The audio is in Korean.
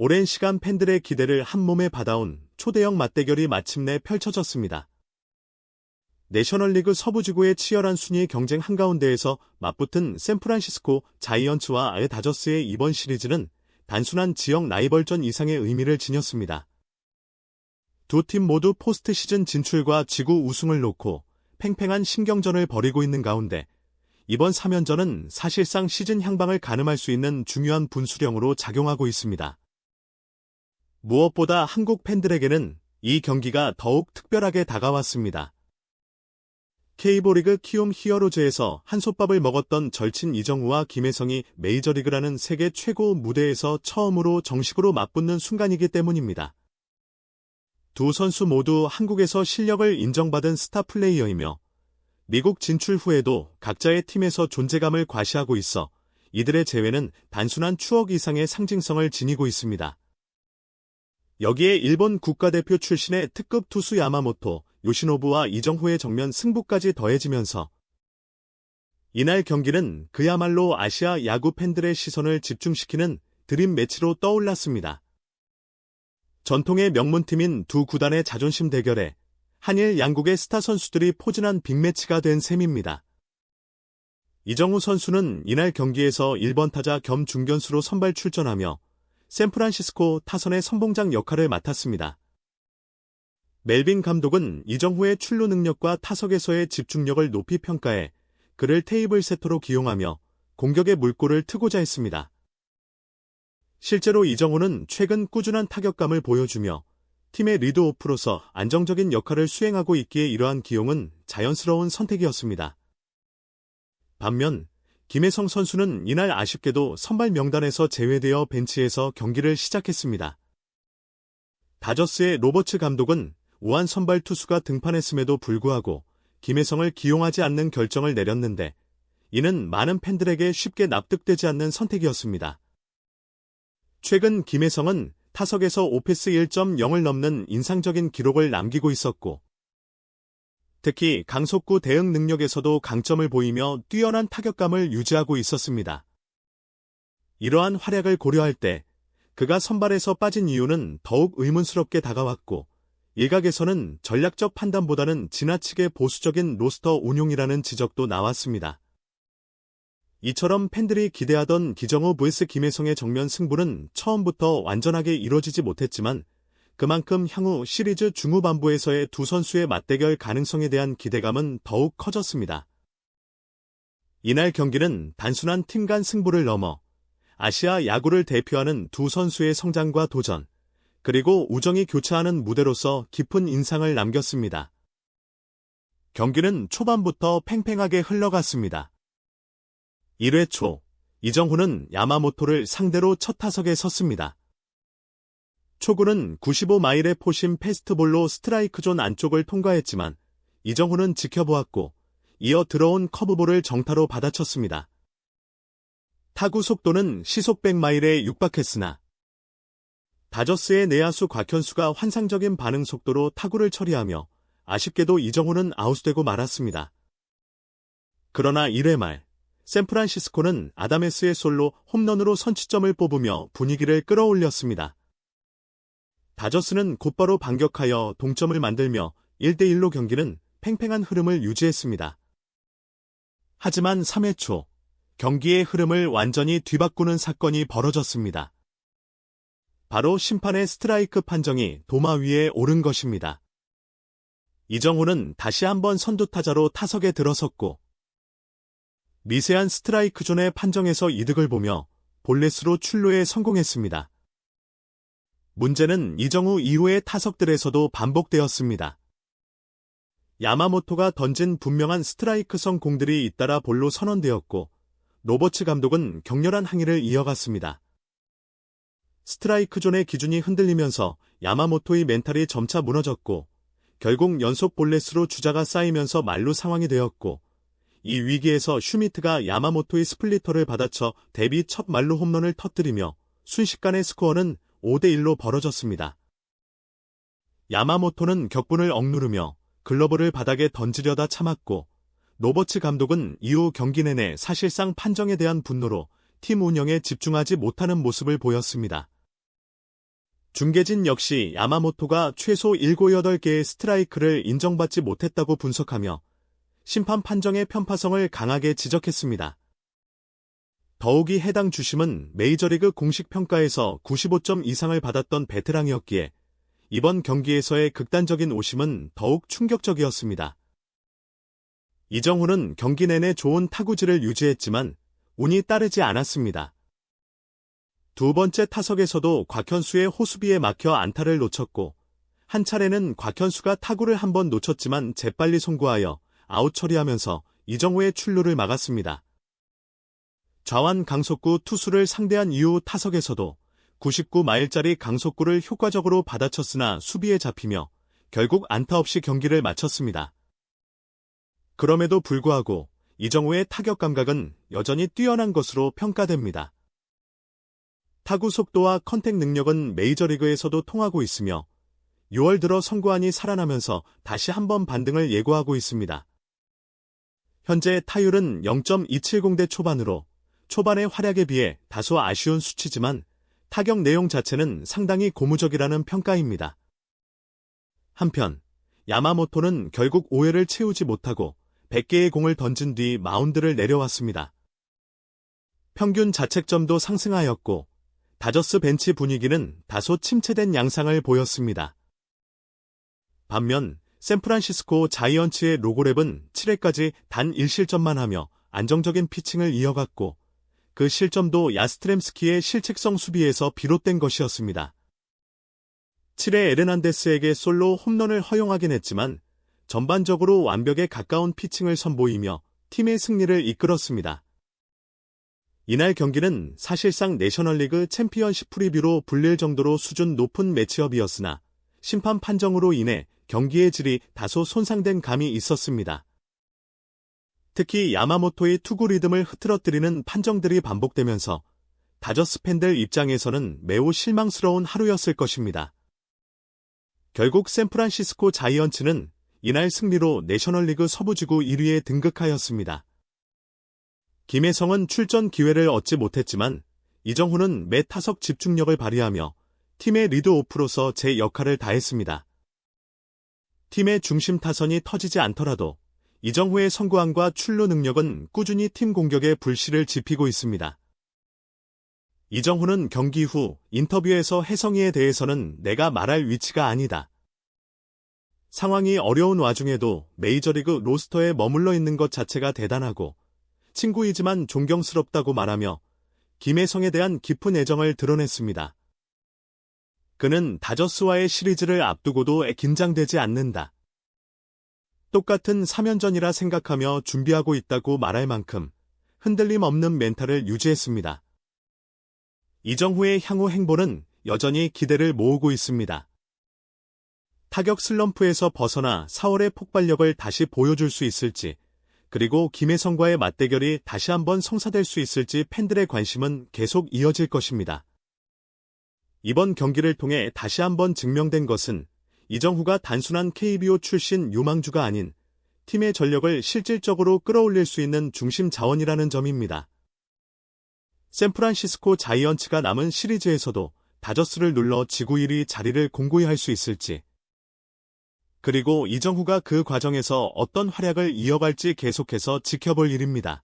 오랜 시간 팬들의 기대를 한 몸에 받아온 초대형 맞대결이 마침내 펼쳐졌습니다. 내셔널리그 서부지구의 치열한 순위 경쟁 한가운데에서 맞붙은 샌프란시스코 자이언츠와 아예 다저스의 이번 시리즈는 단순한 지역 라이벌전 이상의 의미를 지녔습니다. 두 팀 모두 포스트 시즌 진출과 지구 우승을 놓고 팽팽한 신경전을 벌이고 있는 가운데 이번 3연전은 사실상 시즌 향방을 가늠할 수 있는 중요한 분수령으로 작용하고 있습니다. 무엇보다 한국 팬들에게는 이 경기가 더욱 특별하게 다가왔습니다. K보리그 키움 히어로즈에서 한솥밥을 먹었던 절친 이정우와 김혜성이 메이저리그라는 세계 최고 무대에서 처음으로 정식으로 맞붙는 순간이기 때문입니다. 두 선수 모두 한국에서 실력을 인정받은 스타 플레이어이며 미국 진출 후에도 각자의 팀에서 존재감을 과시하고 있어 이들의 재회는 단순한 추억 이상의 상징성을 지니고 있습니다. 여기에 일본 국가대표 출신의 특급 투수 야마모토, 요시노부와 이정후의 정면 승부까지 더해지면서 이날 경기는 그야말로 아시아 야구 팬들의 시선을 집중시키는 드림 매치로 떠올랐습니다. 전통의 명문팀인 두 구단의 자존심 대결에 한일 양국의 스타 선수들이 포진한 빅매치가 된 셈입니다. 이정우 선수는 이날 경기에서 1번 타자 겸 중견수로 선발 출전하며 샌프란시스코 타선의 선봉장 역할을 맡았습니다. 멜빈 감독은 이정후의 출루 능력과 타석에서의 집중력을 높이 평가해 그를 테이블 세터로 기용하며 공격의 물꼬를 트고자 했습니다. 실제로 이정후는 최근 꾸준한 타격감을 보여주며 팀의 리드오프로서 안정적인 역할을 수행하고 있기에 이러한 기용은 자연스러운 선택이었습니다. 반면 김혜성 선수는 이날 아쉽게도 선발 명단에서 제외되어 벤치에서 경기를 시작했습니다. 다저스의 로버츠 감독은 우한 선발 투수가 등판했음에도 불구하고 김혜성을 기용하지 않는 결정을 내렸는데 이는 많은 팬들에게 쉽게 납득되지 않는 선택이었습니다. 최근 김혜성은 타석에서 오페스 1.0을 넘는 인상적인 기록을 남기고 있었고 특히 강속구 대응 능력에서도 강점을 보이며 뛰어난 타격감을 유지하고 있었습니다. 이러한 활약을 고려할 때 그가 선발에서 빠진 이유는 더욱 의문스럽게 다가왔고 일각에서는 전략적 판단보다는 지나치게 보수적인 로스터 운용이라는 지적도 나왔습니다. 이처럼 팬들이 기대하던 기정호 vs 김혜성의 정면 승부는 처음부터 완전하게 이뤄지지 못했지만 그만큼 향후 시리즈 중후반부에서의 두 선수의 맞대결 가능성에 대한 기대감은 더욱 커졌습니다. 이날 경기는 단순한 팀 간 승부를 넘어 아시아 야구를 대표하는 두 선수의 성장과 도전, 그리고 우정이 교차하는 무대로서 깊은 인상을 남겼습니다. 경기는 초반부터 팽팽하게 흘러갔습니다. 1회 초, 이정훈은 야마모토를 상대로 첫 타석에 섰습니다. 초구는 95마일의 포심 패스트볼로 스트라이크 존 안쪽을 통과했지만 이정훈은 지켜보았고 이어 들어온 커브볼을 정타로 받아쳤습니다. 타구 속도는 시속 100마일에 육박했으나 다저스의 내야수 곽현수가 환상적인 반응 속도로 타구를 처리하며 아쉽게도 이정훈은 아웃되고 말았습니다. 그러나 1회 말 샌프란시스코는 아다메스의 솔로 홈런으로 선취점을 뽑으며 분위기를 끌어올렸습니다. 다저스는 곧바로 반격하여 동점을 만들며 1대1로 경기는 팽팽한 흐름을 유지했습니다. 하지만 3회 초 경기의 흐름을 완전히 뒤바꾸는 사건이 벌어졌습니다. 바로 심판의 스트라이크 판정이 도마 위에 오른 것입니다. 이정우는 다시 한번 선두타자로 타석에 들어섰고 미세한 스트라이크 존의 판정에서 이득을 보며 볼넷으로 출루에 성공했습니다. 문제는 이정우 이후의 타석들에서도 반복되었습니다. 야마모토가 던진 분명한 스트라이크성 공들이 잇따라 볼로 선언되었고 로버츠 감독은 격렬한 항의를 이어갔습니다. 스트라이크 존의 기준이 흔들리면서 야마모토의 멘탈이 점차 무너졌고 결국 연속 볼넷으로 주자가 쌓이면서 말루 상황이 되었고 이 위기에서 슈미트가 야마모토의 스플리터를 받아쳐 데뷔 첫 말루 홈런을 터뜨리며 순식간에 스코어는 5대1로 벌어졌습니다. 야마모토는 격분을 억누르며 글러브를 바닥에 던지려다 참았고 노버츠 감독은 이후 경기 내내 사실상 판정에 대한 분노로 팀 운영에 집중하지 못하는 모습을 보였습니다. 중계진 역시 야마모토가 최소 7, 8개의 스트라이크를 인정받지 못했다고 분석하며 심판 판정의 편파성을 강하게 지적했습니다. 더욱이 해당 주심은 메이저리그 공식 평가에서 95점 이상을 받았던 베테랑이었기에 이번 경기에서의 극단적인 오심은 더욱 충격적이었습니다. 이정훈은 경기 내내 좋은 타구질을 유지했지만 운이 따르지 않았습니다. 두 번째 타석에서도 곽현수의 호수비에 막혀 안타를 놓쳤고 한 차례는 곽현수가 타구를 한 번 놓쳤지만 재빨리 송구하여 아웃 처리하면서 이정우의 출루를 막았습니다. 좌완 강속구 투수를 상대한 이후 타석에서도 99마일짜리 강속구를 효과적으로 받아쳤으나 수비에 잡히며 결국 안타 없이 경기를 마쳤습니다. 그럼에도 불구하고 이정우의 타격 감각은 여전히 뛰어난 것으로 평가됩니다. 타구 속도와 컨택 능력은 메이저리그에서도 통하고 있으며 6월 들어 선구안이 살아나면서 다시 한번 반등을 예고하고 있습니다. 현재 타율은 0.270대 초반으로 초반의 활약에 비해 다소 아쉬운 수치지만 타격 내용 자체는 상당히 고무적이라는 평가입니다. 한편 야마모토는 결국 5회를 채우지 못하고 100개의 공을 던진 뒤 마운드를 내려왔습니다. 평균 자책점도 상승하였고 다저스 벤치 분위기는 다소 침체된 양상을 보였습니다. 반면 샌프란시스코 자이언츠의 로고랩은 7회까지 단 1실점만 하며 안정적인 피칭을 이어갔고 그 실점도 야스트렘스키의 실책성 수비에서 비롯된 것이었습니다. 7회 에르난데스에게 솔로 홈런을 허용하긴 했지만 전반적으로 완벽에 가까운 피칭을 선보이며 팀의 승리를 이끌었습니다. 이날 경기는 사실상 내셔널리그 챔피언십 프리뷰로 불릴 정도로 수준 높은 매치업이었으나 심판 판정으로 인해 경기의 질이 다소 손상된 감이 있었습니다. 특히 야마모토의 투구 리듬을 흐트러뜨리는 판정들이 반복되면서 다저스 팬들 입장에서는 매우 실망스러운 하루였을 것입니다. 결국 샌프란시스코 자이언츠는 이날 승리로 내셔널리그 서부지구 1위에 등극하였습니다. 김혜성은 출전 기회를 얻지 못했지만 이정훈은 매 타석 집중력을 발휘하며 팀의 리드오프로서 제 역할을 다했습니다. 팀의 중심 타선이 터지지 않더라도 이정후의 선구안과 출루 능력은 꾸준히 팀 공격에 불씨를 지피고 있습니다. 이정후는 경기 후 인터뷰에서 혜성이에 대해서는 내가 말할 위치가 아니다. 상황이 어려운 와중에도 메이저리그 로스터에 머물러 있는 것 자체가 대단하고 친구이지만 존경스럽다고 말하며 김혜성에 대한 깊은 애정을 드러냈습니다. 그는 다저스와의 시리즈를 앞두고도 긴장되지 않는다. 똑같은 3연전이라 생각하며 준비하고 있다고 말할 만큼 흔들림 없는 멘탈을 유지했습니다. 이정후의 향후 행보는 여전히 기대를 모으고 있습니다. 타격 슬럼프에서 벗어나 4월의 폭발력을 다시 보여줄 수 있을지 그리고 김혜성과의 맞대결이 다시 한번 성사될 수 있을지 팬들의 관심은 계속 이어질 것입니다. 이번 경기를 통해 다시 한번 증명된 것은 이정후가 단순한 KBO 출신 유망주가 아닌 팀의 전력을 실질적으로 끌어올릴 수 있는 중심 자원이라는 점입니다. 샌프란시스코 자이언츠가 남은 시리즈에서도 다저스를 눌러 지구 1위 자리를 공고히 할 수 있을지 그리고 이정후가 그 과정에서 어떤 활약을 이어갈지 계속해서 지켜볼 일입니다.